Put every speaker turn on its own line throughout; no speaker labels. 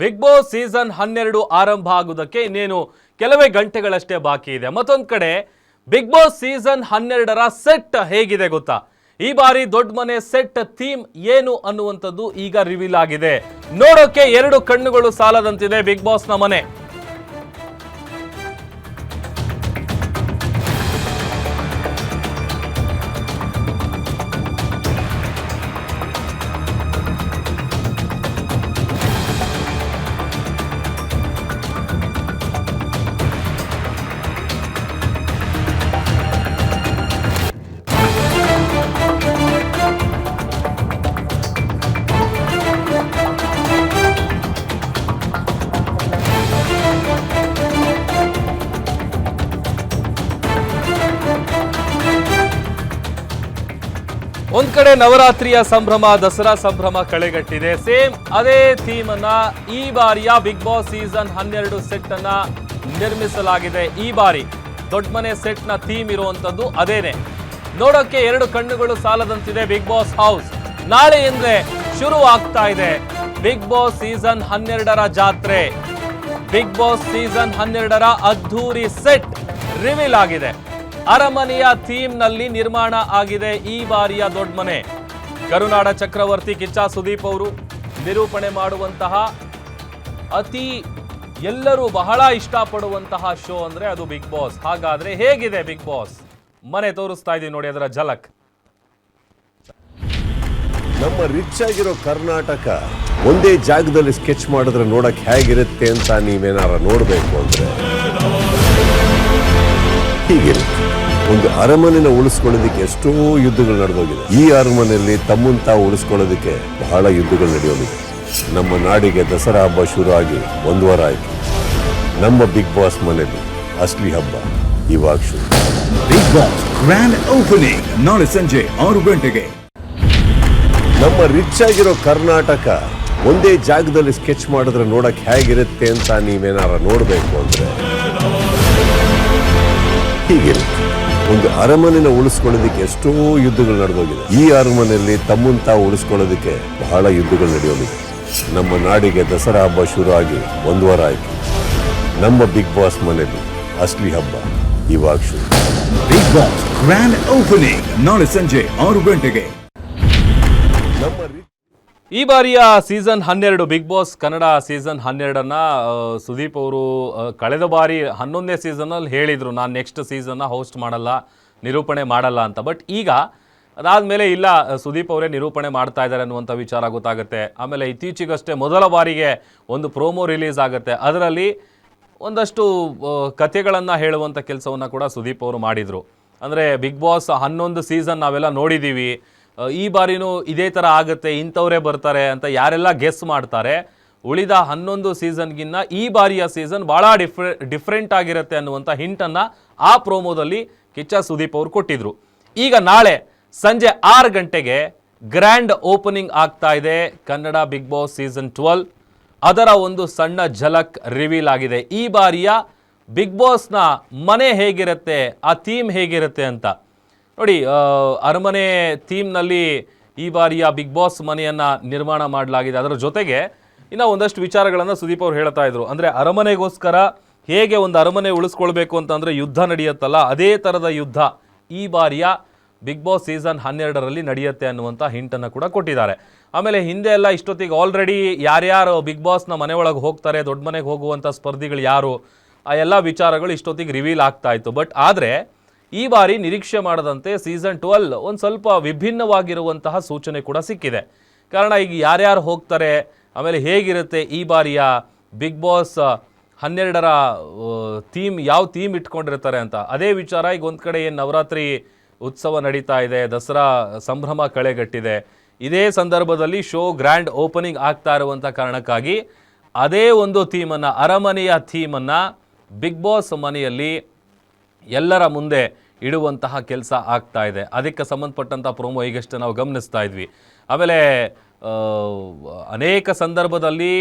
Big boss season ಹನ್ನೆರಡು ಆರಂಭ ಆಗುವುದಕ್ಕೆ ಇನ್ನೇನು ಕೆಲವೇ ಗಂಟೆಗಳಷ್ಟೇ ಬಾಕಿ ಇದೆ. ಮತ್ತೊಂದು ಕಡೆ ಬಿಗ್ ಬಾಸ್ ಸೀಸನ್ ಹನ್ನೆರಡರ ಸೆಟ್ ಹೇಗಿದೆ ಗೊತ್ತಾ? ಈ ಬಾರಿ ದೊಡ್ಡ ಮನೆ ಸೆಟ್ ಥೀಮ್ ಏನು ಅನ್ನುವಂಥದ್ದು ಈಗ ರಿವೀಲ್ ಆಗಿದೆ. ನೋಡೋಕೆ ಎರಡು ಕಣ್ಣುಗಳು ಸಾಲದಂತಿದೆ ಬಿಗ್ ಬಾಸ್ನ ಮನೆ. ಒಂದ್ ಕಡೆ ನವರಾತ್ರಿಯ ಸಂಭ್ರಮ, ದಸರಾ ಸಂಭ್ರಮ ಕಳೆಗಟ್ಟಿದೆ. ಸೇಮ್ ಅದೇ ಥೀಮ್ ಅನ್ನ ಈ ಬಾರಿಯ ಬಿಗ್ ಬಾಸ್ ಸೀಸನ್ ಹನ್ನೆರಡು ಸೆಟ್ ಅನ್ನ ನಿರ್ಮಿಸಲಾಗಿದೆ ಈ ಬಾರಿ. ದೊಡ್ಡ ಮನೆ ಸೆಟ್ನ ಥೀಮ್ ಇರುವಂತದ್ದು ಅದೇನೆ. ನೋಡೋಕೆ ಎರಡು ಕಣ್ಣುಗಳು ಸಾಲದಂತಿದೆ ಬಿಗ್ ಬಾಸ್ ಹೌಸ್. ನಾಳೆಯಿಂದ ಶುರು ಆಗ್ತಾ ಇದೆ ಬಿಗ್ ಬಾಸ್ ಸೀಸನ್ ಹನ್ನೆರಡರ ಜಾತ್ರೆ. ಬಿಗ್ ಬಾಸ್ ಸೀಸನ್ ಹನ್ನೆರಡರ ಅದ್ಧೂರಿ ಸೆಟ್ ರಿವೀಲ್ ಆಗಿದೆ. ಅರಮನೆಯ ಥೀಮ್ನಲ್ಲಿ ನಿರ್ಮಾಣ ಆಗಿದೆ ಈ ಬಾರಿಯ ದೊಡ್ಡ ಮನೆ. ಕರುನಾಡ ಚಕ್ರವರ್ತಿ ಕಿಚ್ಚ ಸುದೀಪ್ ಅವರು ನಿರೂಪಣೆ ಮಾಡುವಂತಹ ಅತಿ ಎಲ್ಲರೂ ಬಹಳ ಇಷ್ಟಪಡುವಂತಹ ಶೋ ಅಂದ್ರೆ ಅದು ಬಿಗ್ ಬಾಸ್. ಹಾಗಾದ್ರೆ ಹೇಗಿದೆ ಬಿಗ್ ಬಾಸ್? ಮನೆ ತೋರಿಸ್ತಾ ಇದ್ದೀನಿ ನೋಡಿ ಅದರ ಝಲಕ್.
ನಮ್ಮ ರಿಚ್ ಆಗಿರೋ ಕರ್ನಾಟಕ ಒಂದೇ ಜಾಗದಲ್ಲಿ ಸ್ಕೆಚ್ ಮಾಡಿದ್ರೆ ನೋಡಕ್ ಹೇಗಿರುತ್ತೆ ಅಂತ ನೀವೇನಾರ ನೋಡಬೇಕು ಅಂದ್ರೆ? ಹೀಗಿರುತ್ತೆ. ಒಂದು ಅರಮನೆಯನ್ನು ಉಳಿಸ್ಕೊಳ್ಳೋದಕ್ಕೆ ಎಷ್ಟೋ ಯುದ್ಧಗಳು ನಡೆದೋಗಿದೆ. ಈ ಅರಮನೆಯಲ್ಲಿ ತಮ್ಮನ್ನು ತಾವು ಉಳಿಸ್ಕೊಳ್ಳೋದಕ್ಕೆ ಬಹಳ ಯುದ್ಧಗಳು ನಡೆಯೋದಿದೆ. ನಮ್ಮ ನಾಡಿಗೆ ದಸರಾ ಹಬ್ಬ ಶುರು ಆಗಿ ಒಂದು ವಾರ ಆಯಿತು. ನಮ್ಮ ಬಿಗ್ ಬಾಸ್ ಮನೆಯಲ್ಲಿ ಅಸ್ಲಿ ಹಬ್ಬ ಇವಾಗ ಶುರು.
ಬಿಗ್ ಬಾಸ್ ಗ್ರ್ಯಾಂಡ್ ಓಪನಿಂಗ್ ನಾಳೆ ಸಂಜೆ ಆರು ಗಂಟೆಗೆ.
ನಮ್ಮ ರಿಚ್ ಆಗಿರೋ ಕರ್ನಾಟಕ ಒಂದೇ ಜಾಗದಲ್ಲಿ ಸ್ಕೆಚ್ ಮಾಡಿದ್ರೆ ನೋಡಕ್ ಹೇಗಿರುತ್ತೆ ಅಂತ ನೀವೇನಾರ ನೋಡಬೇಕು ಅಂದ್ರೆ ಹೀಗಿರುತ್ತೆ. ಒಂದು ಅರಮನೆನ ಉಳಿಸ್ಕೊಳ್ಳೋದಕ್ಕೆ ಎಷ್ಟೋ ಯುದ್ಧಗಳು ನಡೆದೋಗಿದೆ. ಈ ಅರಮನೆಯಲ್ಲಿ ತಮ್ಮನ್ನು ತಾವು ಉಳಿಸ್ಕೊಳ್ಳೋದಕ್ಕೆ ಬಹಳ ಯುದ್ಧಗಳು ನಡೆಯೋದಿದೆ. ನಮ್ಮ ನಾಡಿಗೆ ದಸರಾ ಹಬ್ಬ ಶುರು ಆಗಿ ಒಂದು ವಾರ ಆಯ್ತು. ನಮ್ಮ ಬಿಗ್ ಬಾಸ್ ಮನೆಯಲ್ಲಿ ಅಸ್ಲಿ ಹಬ್ಬ ಇವಾಗ ಶುರು.
ಬಿಗ್ ಬಾಸ್ ಗ್ರ್ಯಾಂಡ್ ಓಪನಿಂಗ್ ನಾಳೆ ಸಂಜೆ ಆರು ಗಂಟೆಗೆ.
ಈ ಬಾರಿಯ ಸೀಸನ್ ಹನ್ನೆರಡು ಬಿಗ್ ಬಾಸ್ ಕನ್ನಡ ಸೀಸನ್ ಹನ್ನೆರಡನ್ನು ಸುದೀಪ್ ಅವರು ಕಳೆದ ಬಾರಿ ಹನ್ನೊಂದನೇ ಸೀಸನಲ್ಲಿ ಹೇಳಿದರು, ನಾನು ನೆಕ್ಸ್ಟ್ ಸೀಸನ್ನ ಹೋಸ್ಟ್ ಮಾಡಲ್ಲ, ನಿರೂಪಣೆ ಮಾಡಲ್ಲ ಅಂತ. ಬಟ್ ಈಗ ಅದಾದಮೇಲೆ ಇಲ್ಲ, ಸುದೀಪ್ ಅವರೇ ನಿರೂಪಣೆ ಮಾಡ್ತಾ ಇದ್ದಾರೆ ಅನ್ನುವಂಥ ವಿಚಾರ ಗೊತ್ತಾಗುತ್ತೆ. ಆಮೇಲೆ ಇತ್ತೀಚೆಗಷ್ಟೇ ಮೊದಲ ಬಾರಿಗೆ ಒಂದು ಪ್ರೋಮೋ ರಿಲೀಸ್ ಆಗುತ್ತೆ. ಅದರಲ್ಲಿ ಒಂದಷ್ಟು ಕಥೆಗಳನ್ನು ಹೇಳುವಂಥ ಕೆಲಸವನ್ನು ಕೂಡ ಸುದೀಪ್ ಅವರು ಮಾಡಿದರು. ಅಂದರೆ ಬಿಗ್ ಬಾಸ್ ಹನ್ನೊಂದು ಸೀಸನ್ ನಾವೆಲ್ಲ ನೋಡಿದ್ದೀವಿ ಈ ಬಾರಿನೂ ಇದೇ ಥರ ಆಗುತ್ತೆ, ಇಂಥವರೇ ಬರ್ತಾರೆ ಅಂತ ಯಾರೆಲ್ಲ ಗೆಸ್ ಮಾಡ್ತಾರೆ, ಉಳಿದ ಹನ್ನೊಂದು ಸೀಸನ್ಗಿನ್ನ ಈ ಬಾರಿಯ ಸೀಸನ್ ಭಾಳ ಡಿಫ್ರೆ, ಡಿಫ್ರೆಂಟ್ ಆಗಿರುತ್ತೆ ಅನ್ನುವಂಥ ಹಿಂಟನ್ನು ಆ ಪ್ರೋಮೋದಲ್ಲಿ ಕಿಚ್ಚ ಸುದೀಪ್ ಅವರು ಕೊಟ್ಟಿದ್ರು. ಈಗ ನಾಳೆ ಸಂಜೆ ಆರು ಗಂಟೆಗೆ ಗ್ರ್ಯಾಂಡ್ ಓಪನಿಂಗ್ ಆಗ್ತಾ ಇದೆ Kannada big boss season twelve. ಅದರ ಒಂದು ಸಣ್ಣ ಝಲಕ್ ರಿವೀಲ್ ಆಗಿದೆ. ಈ ಬಾರಿಯ ಬಿಗ್ ಬಾಸ್ನ ಮನೆ ಹೇಗಿರುತ್ತೆ, ಆ ಥೀಮ್ ಹೇಗಿರುತ್ತೆ ಅಂತ. ನೋಡಿ ಅರಮನೆ ಥೀಮ್ನಲ್ಲಿ ಈ ಬಾರಿಯ ಬಿಗ್ ಬಾಸ್ ಮನೆಯನ್ನು ನಿರ್ಮಾಣ ಮಾಡಲಾಗಿದೆ. ಅದರ ಜೊತೆಗೆ ಇನ್ನು ಒಂದಷ್ಟು ವಿಚಾರಗಳನ್ನು ಸುದೀಪ್ ಅವರು ಹೇಳ್ತಾ ಇದ್ರು. ಅಂದರೆ ಅರಮನೆಗೋಸ್ಕರ ಹೇಗೆ ಒಂದು ಅರಮನೆ ಉಳಿಸ್ಕೊಳ್ಬೇಕು ಅಂತಂದರೆ ಯುದ್ಧ ನಡೆಯುತ್ತಲ್ಲ, ಅದೇ ಥರದ ಯುದ್ಧ ಈ ಬಾರಿಯ ಬಿಗ್ ಬಾಸ್ ಸೀಸನ್ ಹನ್ನೆರಡರಲ್ಲಿ ನಡೆಯುತ್ತೆ ಅನ್ನುವಂಥ ಹಿಂಟನ್ನು ಕೂಡ ಕೊಟ್ಟಿದ್ದಾರೆ. ಆಮೇಲೆ ಹಿಂದೆ ಎಲ್ಲ ಇಷ್ಟೊತ್ತಿಗೆ ಆಲ್ರೆಡಿ ಯಾರ್ಯಾರು ಬಿಗ್ ಬಾಸ್ನ ಮನೆ ಒಳಗೆ ಹೋಗ್ತಾರೆ, ದೊಡ್ಡ ಮನೆಗೆ ಹೋಗುವಂಥ ಸ್ಪರ್ಧಿಗಳು ಯಾರು? ಆ ಎಲ್ಲ ವಿಚಾರಗಳು ಇಷ್ಟೊತ್ತಿಗೆ ರಿವೀಲ್ ಆಗ್ತಾ ಇತ್ತು. ಬಟ್ ಆದರೆ ಈ ಬಾರಿ ನಿರೀಕ್ಷೆ ಮಾಡದಂತೆ ಸೀಸನ್ ಟ್ವೆಲ್ ಒಂದು ಸ್ವಲ್ಪ ವಿಭಿನ್ನವಾಗಿರುವಂತಹ ಸೂಚನೆ ಕೂಡ ಸಿಕ್ಕಿದೆ. ಕಾರಣ ಈಗ ಯಾರ್ಯಾರು ಹೋಗ್ತಾರೆ, ಆಮೇಲೆ ಹೇಗಿರುತ್ತೆ ಈ ಬಾರಿಯ ಬಿಗ್ ಬಾಸ್ ಹನ್ನೆರಡರ ಥೀಮ್ ಯಾವ ಥೀಮ್ ಇಟ್ಕೊಂಡಿರ್ತಾರೆ ಅಂತ. ಅದೇ ವಿಚಾರ ಈಗ ಒಂದು ಕಡೆ ಏನು ನವರಾತ್ರಿ ಉತ್ಸವ ನಡೀತಾ ಇದೆ, ದಸರಾ ಸಂಭ್ರಮ ಕಳೆಗಟ್ಟಿದೆ. ಇದೇ ಸಂದರ್ಭದಲ್ಲಿ ಶೋ ಗ್ರ್ಯಾಂಡ್ ಓಪನಿಂಗ್ ಆಗ್ತಾ ಇರುವಂಥ ಕಾರಣಕ್ಕಾಗಿ ಅದೇ ಒಂದು ಥೀಮನ್ನು, ಅರಮನೆಯ ಥೀಮನ್ನು ಬಿಗ್ ಬಾಸ್ ಮನೆಯಲ್ಲಿ ಎಲ್ಲರ ಮುಂದೆ ಇಡುವಂತಹ ಕೆಲಸ ಆಗ್ತಾ ಇದೆ. ಅದಕ್ಕೆ ಸಂಬಂಧಪಟ್ಟಂಥ ಪ್ರೋಮೋ ಈಗಷ್ಟೇ ನಾವು ಗಮನಿಸ್ತಾ ಇದ್ವಿ. ಆಮೇಲೆ ಅನೇಕ ಸಂದರ್ಭದಲ್ಲಿ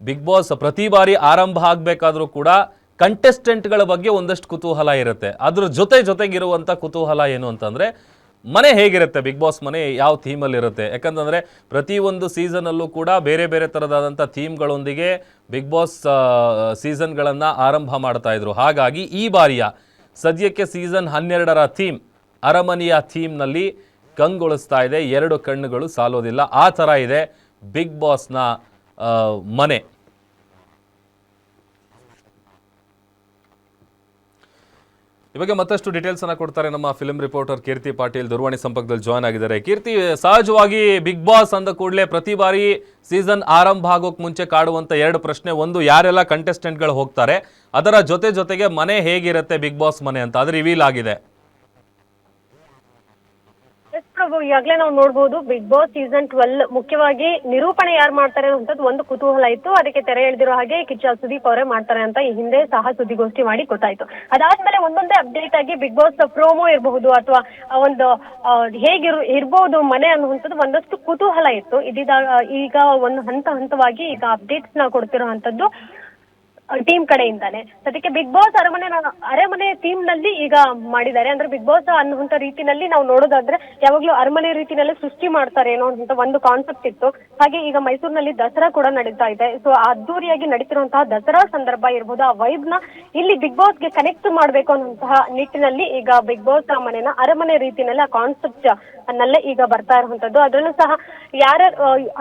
ಬಿಗ್ ಬಾಸ್ ಪ್ರತಿ ಬಾರಿ ಆರಂಭ ಆಗಬೇಕಾದರೂ ಕೂಡ ಕಂಟೆಸ್ಟೆಂಟ್ಗಳ ಬಗ್ಗೆ ಒಂದಷ್ಟು ಕುತೂಹಲ ಇರುತ್ತೆ. ಅದ್ರ ಜೊತೆ ಜೊತೆಗಿರುವಂಥ ಕುತೂಹಲ ಏನು ಅಂತಂದರೆ, ಮನೆ ಹೇಗಿರುತ್ತೆ? ಬಿಗ್ ಬಾಸ್ ಮನೆ ಯಾವ ಥೀಮಲ್ಲಿರುತ್ತೆ ಯಾಕಂತಂದರೆ ಪ್ರತಿಯೊಂದು ಸೀಸನಲ್ಲೂ ಕೂಡ ಬೇರೆ ಬೇರೆ ಥರದಾದಂಥ ಥೀಮ್ಗಳೊಂದಿಗೆ ಬಿಗ್ ಬಾಸ್ ಸೀಸನ್ಗಳನ್ನು ಆರಂಭ ಮಾಡ್ತಾಯಿದ್ರು ಹಾಗಾಗಿ ಈ ಬಾರಿಯ ಸದ್ಯಕ್ಕೆ ಸೀಸನ್ ಹನ್ನೆರಡರ ಥೀಮ್, ಅರಮನೆಯ ಥೀಮ್ನಲ್ಲಿ ಕಂಗೊಳಿಸ್ತಾ ಇದೆ. ಎರಡು ಕಣ್ಣುಗಳು ಸಾಲೋದಿಲ್ಲ. ಆ ಥರ ಇದೆ ಬಿಗ್ ಬಾಸ್ನ ಮನೆ. ಬಗ್ಗೆ ಮತ್ತಷ್ಟು ಡೀಟೇಲ್ಸ್ ಅನ್ನ ಕೊಡ್ತಾರೆ ನಮ್ಮ ಫಿಲ್ಮ್ ರಿಪೋರ್ಟರ್ ಕೀರ್ತಿ ಪಾಟೀಲ್. ದೂರವಾಣಿ ಸಂಪರ್ಕದಲ್ಲಿ ಜಾಯ್ನ್ ಆಗಿದ್ದಾರೆ. ಕೀರ್ತಿ, ಸಹಜವಾಗಿ ಬಿಗ್ ಬಾಸ್ ಅಂದ ಕೂಡಲೇ ಪ್ರತಿ ಬಾರಿ ಸೀಸನ್ ಆರಂಭ ಆಗೋಕ್ ಮುಂಚೆ ಕಾಡುವಂತ ಎರಡು ಪ್ರಶ್ನೆ. ಒಂದು, ಯಾರೆಲ್ಲ ಕಂಟೆಸ್ಟೆಂಟ್ಗಳು ಹೋಗ್ತಾರೆ? ಅದರ ಜೊತೆ ಜೊತೆಗೆ ಮನೆ ಹೇಗಿರುತ್ತೆ ಬಿಗ್ ಬಾಸ್ ಮನೆ ಅಂತ. ಅದು ರಿವೀಲ್ ಆಗಿದೆ.
ಪ್ರಭು, ಈಗಾಗಲೇ ನಾವು ನೋಡ್ಬೋದು ಬಿಗ್ ಬಾಸ್ ಸೀಸನ್ ಟ್ವೆಲ್ ಮುಖ್ಯವಾಗಿ ನಿರೂಪಣೆ ಯಾರು ಮಾಡ್ತಾರೆ ಅನ್ನೋಂಥದ್ದು ಒಂದು ಕುತೂಹಲ ಇತ್ತು. ಅದಕ್ಕೆ ತೆರೆ ಎಳೆದಿರೋ ಹಾಗೆ ಕಿಚ್ಚ ಸುದೀಪ್ ಅವರೇ ಮಾಡ್ತಾರೆ ಅಂತ ಈ ಹಿಂದೆ ಸಹ ಸುದ್ದಿಗೋಷ್ಠಿ ಮಾಡಿ ಗೊತ್ತಾಯ್ತು. ಅದಾದ್ಮೇಲೆ ಒಂದೊಂದೇ ಅಪ್ಡೇಟ್ ಆಗಿ ಬಿಗ್ ಬಾಸ್ ಪ್ರೋಮೋ ಇರಬಹುದು ಅಥವಾ ಒಂದು ಹೇಗಿರ್, ಇರ್ಬೋದು ಮನೆ ಅನ್ನುವಂಥದ್ದು ಒಂದಷ್ಟು ಕುತೂಹಲ ಇತ್ತು. ಇದೀಗ ಈಗ ಒಂದು ಹಂತ ಹಂತವಾಗಿ ಈಗ ಅಪ್ಡೇಟ್ಸ್ನ ಕೊಡ್ತಿರೋಂಥದ್ದು ಟೀಮ್ ಕಡೆಯಿಂದಾನೆ. ಸದ್ಯಕ್ಕೆ ಬಿಗ್ ಬಾಸ್ ಅರಮನೆ ಅರಮನೆ ಟೀಮ್ನಲ್ಲಿ ಈಗ ಮಾಡಿದ್ದಾರೆ. ಅಂದ್ರೆ ಬಿಗ್ ಬಾಸ್ ಅನ್ನುವಂತ ರೀತಿನಲ್ಲಿ ನಾವು ನೋಡೋದಾದ್ರೆ ಯಾವಾಗ್ಲೂ ಅರಮನೆ ರೀತಿನಲ್ಲಿ ಸೃಷ್ಟಿ ಮಾಡ್ತಾರೆ ಏನೋ ಅಂತ ಒಂದು ಕಾನ್ಸೆಪ್ಟ್ ಇತ್ತು. ಹಾಗೆ ಈಗ ಮೈಸೂರಿನಲ್ಲಿ ದಸರಾ ಕೂಡ ನಡೀತಾ ಇದೆ. ಸೊ ಅದ್ದೂರಿಯಾಗಿ ನಡೀತಿರುವಂತಹ ದಸರಾ ಸಂದರ್ಭ ಇರ್ಬೋದು, ಆ ವೈಬ್ನ ಇಲ್ಲಿ ಬಿಗ್ ಬಾಸ್ಗೆ ಕನೆಕ್ಟ್ ಮಾಡ್ಬೇಕು ಅನ್ನುವಂತಹ ನಿಟ್ಟಿನಲ್ಲಿ ಈಗ ಬಿಗ್ ಬಾಸ್ ಮನೆನ ಅರಮನೆ ರೀತಿನಲ್ಲಿ ಆ ಕಾನ್ಸೆಪ್ಟ್ ನಲ್ಲೇ ಈಗ ಬರ್ತಾ ಇರುವಂತದ್ದು ಅದರಲ್ಲೂ ಸಹ ಯಾರ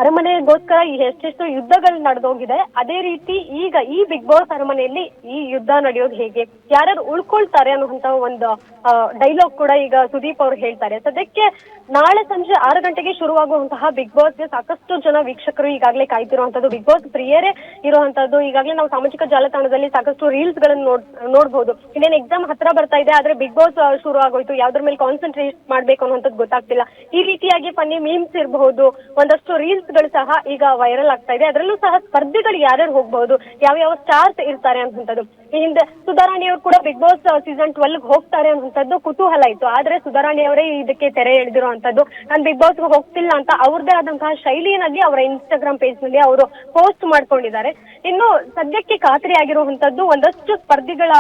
ಅರಮನೆಗೋಸ್ಕರ ಎಷ್ಟೆಷ್ಟು ಯುದ್ಧಗಳು ನಡೆದೋಗಿದೆ. ಅದೇ ರೀತಿ ಈಗ ಈ ಬಿಗ್ ಬಾಸ್ ಅರಮನೆಯಲ್ಲಿ ಈ ಯುದ್ಧ ನಡೆಯೋದು ಹೇಗೆ? ಯಾರ್ಯಾರು ಉಳ್ಕೊಳ್ತಾರೆ ಅನ್ನುವಂತ ಒಂದು ಡೈಲಾಗ್ ಕೂಡ ಈಗ ಸುದೀಪ್ ಅವರು ಹೇಳ್ತಾರೆ. ಸದ್ಯಕ್ಕೆ ನಾಳೆ ಸಂಜೆ ಆರು ಗಂಟೆಗೆ ಶುರುವಾಗುವಂತಹ ಬಿಗ್ ಬಾಸ್ಗೆ ಸಾಕಷ್ಟು ಜನ ವೀಕ್ಷಕರು ಈಗಾಗಲೇ ಕಾಯ್ತಿರುವಂತದ್ದು ಬಿಗ್ ಬಾಸ್ ಪ್ರಿಯರೇ ಇರುವಂತದ್ದು ಈಗಾಗಲೇ ನಾವು ಸಾಮಾಜಿಕ ಜಾಲತಾಣದಲ್ಲಿ ಸಾಕಷ್ಟು ರೀಲ್ಸ್ಗಳನ್ನು ನೋಡ್, ನೋಡ್ಬೋದು. ಇನ್ನೇನು ಎಕ್ಸಾಮ್ ಹತ್ರ ಬರ್ತಾ ಇದೆ, ಆದ್ರೆ ಬಿಗ್ ಬಾಸ್ ಶುರು ಆಗೋಯ್ತು ಯಾವ್ದ್ರ ಮೇಲೆ ಕಾನ್ಸಂಟ್ರೇಟ್ ಮಾಡ್ಬೇಕು ಅನ್ನುವಂಥದ್ದು ಗೊತ್ತಾಗ್ತಿಲ್ಲ. ಈ ರೀತಿಯಾಗಿ ಫನ್ನಿ ಮೀಮ್ಸ್ ಇರಬಹುದು. ಒಂದಷ್ಟು ರೀಲ್ಸ್ಗಳು ಸಹ ಈಗ ವೈರಲ್ ಆಗ್ತಾ ಇದೆ. ಅದರಲ್ಲೂ ಸಹ ಸ್ಪರ್ಧಿಗಳು ಯಾರ್ಯಾರು ಹೋಗ್ಬಹುದು? ಯಾವ ಯಾವ ಸ್ಟಾರ್ಸ್ ಇರ್ತಾರೆ ಅನ್ನುವಂಥದ್ದು ಈ ಹಿಂದೆ ಸುಧಾರಾಣಿ ಅವರು ಕೂಡ ಬಿಗ್ ಬಾಸ್ ಸೀಸನ್ ಟ್ವೆಲ್ ಹೋಗ್ತಾರೆ ಅನ್ನುವಂಥದ್ದು ಕುತೂಹಲ ಇತ್ತು. ಆದ್ರೆ ಸುಧಾರಾಣಿ ಅವರೇ ಇದಕ್ಕೆ ತೆರೆ ಎಳೆದಿರುವಂತದ್ದು ನಾನು ಬಿಗ್ ಬಾಸ್ ಹೋಗ್ತಿಲ್ಲ ಅಂತ ಅವ್ರದೇ ಆದಂತಹ ಶೈಲಿಯಲ್ಲಿ ಅವರ ಇನ್ಸ್ಟಾಗ್ರಾಮ್ ಪೇಜ್ನಲ್ಲಿ ಅವರು ಪೋಸ್ಟ್ ಮಾಡ್ಕೊಂಡಿದ್ದಾರೆ. ಇನ್ನು ಸದ್ಯಕ್ಕೆ ಖಾತ್ರಿ ಒಂದಷ್ಟು ಸ್ಪರ್ಧಿಗಳ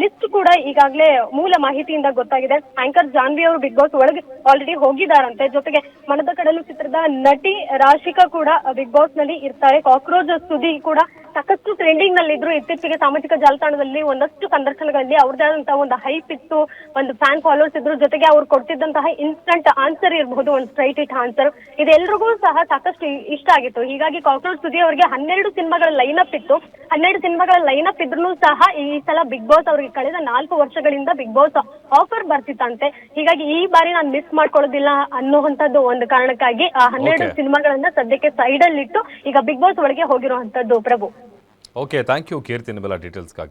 ಲಿಸ್ಟ್ ಕೂಡ ಈಗಾಗಲೇ ಮೂಲ ಮಾಹಿತಿಯಿಂದ ಗೊತ್ತಾಗಿದೆ. ಆಂಕರ್ ಜಾನ್ವಿ ಅವರು ಬಿಗ್ ಬಾಸ್ ಒಳಗೆ ಆಲ್ರೆಡಿ ಹೋಗಿದಾರಂತೆ ಜೊತೆಗೆ ಮನದ ಕಡಲು ಚಿತ್ರದ ನಟಿ ರಾಶಿಕಾ ಕೂಡ ಬಿಗ್ ಬಾಸ್ನಲ್ಲಿ ಇರ್ತಾರೆ. ಕಾಕ್ರೋಚ್ ಸುದಿ ಕೂಡ ಸಾಕಷ್ಟು ಟ್ರೆಂಡಿಂಗ್ನಲ್ಲಿ ಇದ್ರು ಇತ್ತೀಚೆಗೆ ಸಾಮಾಜಿಕ ಜಾಲತಾಣದಲ್ಲಿ ಒಂದಷ್ಟು ಸಂದರ್ಶನಗಳಲ್ಲಿ ಅವ್ರದೇ ಆದಂತಹ ಒಂದು ಹೈಪ್ ಇತ್ತು ಒಂದು ಫ್ಯಾನ್ ಫಾಲೋವರ್ಸ್ ಇದ್ರು. ಜೊತೆಗೆ ಅವ್ರು ಕೊಡ್ತಿದ್ದಂತಹ ಇನ್ಸ್ಟಂಟ್ ಆನ್ಸರ್ ಇರಬಹುದು ಒಂದು ಸ್ಟ್ರೈಟ್ ಇಟ್ ಆನ್ಸರ್ ಇದೆಲ್ಲರಿಗೂ ಸಹ ಸಾಕಷ್ಟು ಇಷ್ಟ ಆಗಿತ್ತು. ಹೀಗಾಗಿ ಕಾಕ್ರೋಚ್ ಸುದಿ ಅವರಿಗೆ ಹನ್ನೆರಡು ಸಿನಿಮಾಗಳ ಅಪ್ ಇತ್ತು. ಹನ್ನೆರಡು ಸಿನಿಮಾಗಳ ಅಪ್ ಇದ್ರೂ ಸಹ ಈ ಸಲ ಬಿಗ್ ಬಾಸ್ ಅವರಿಗೆ ಕಳೆದ ನಾಲ್ಕು ವರ್ಷಗಳಿಂದ ಬಿಗ್ ಬಾಸ್ ಆಫರ್ ಬರ್ತಿತ್ತಂತೆ. ಹೀಗಾಗಿ ಈ ಬಾರಿ ನಾನು ಮಿಸ್ ಮಾಡ್ಕೊಳ್ಳೋದಿಲ್ಲ ಅನ್ನುವಂಥದ್ದು ಒಂದು ಕಾರಣಕ್ಕಾಗಿ ಆ ಹನ್ನೆರಡು. ಸಿನಿಮಾಗಳನ್ನ ಸದ್ಯಕ್ಕೆ ಸೈಡ್ ಅಲ್ಲಿ ಇಟ್ಟು ಈಗ ಬಿಗ್ ಬಾಸ್ ಒಳಗೆ ಹೋಗಿರುವಂತದ್ದು Prabhu.
Okay thank you Kirti निबला details का